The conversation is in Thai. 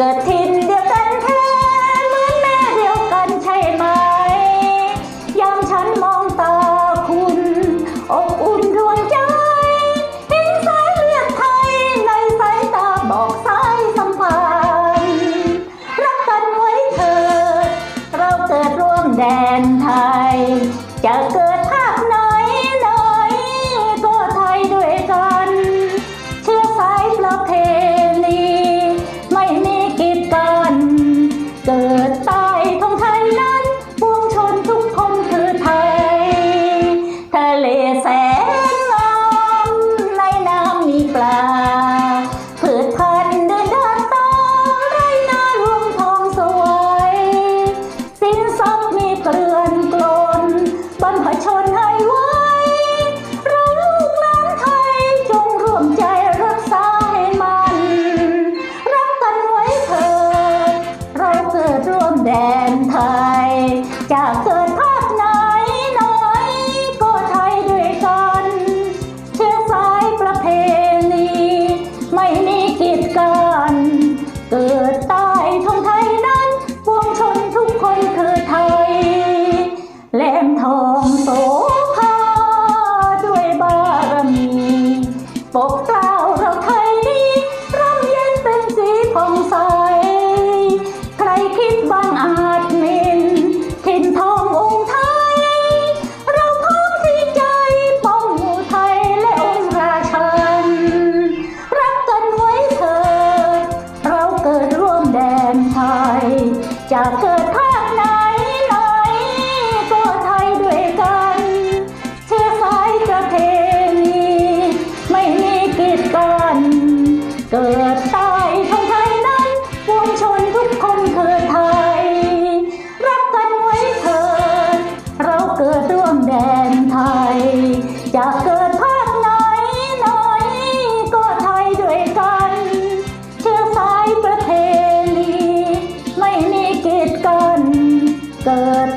กิดถิ่นเดียวกันแท้เหมือนแม่เดียวกันใช่ไหม ยามฉันมองตาคุณอบอุ่นดวงใจเห็นสายเลือดไทยในสายตาบอกสายสัมพันธ์รักกันไว้เถิดเราเกิดร่วมแดนไทย จะเกิด จากเกิด 哥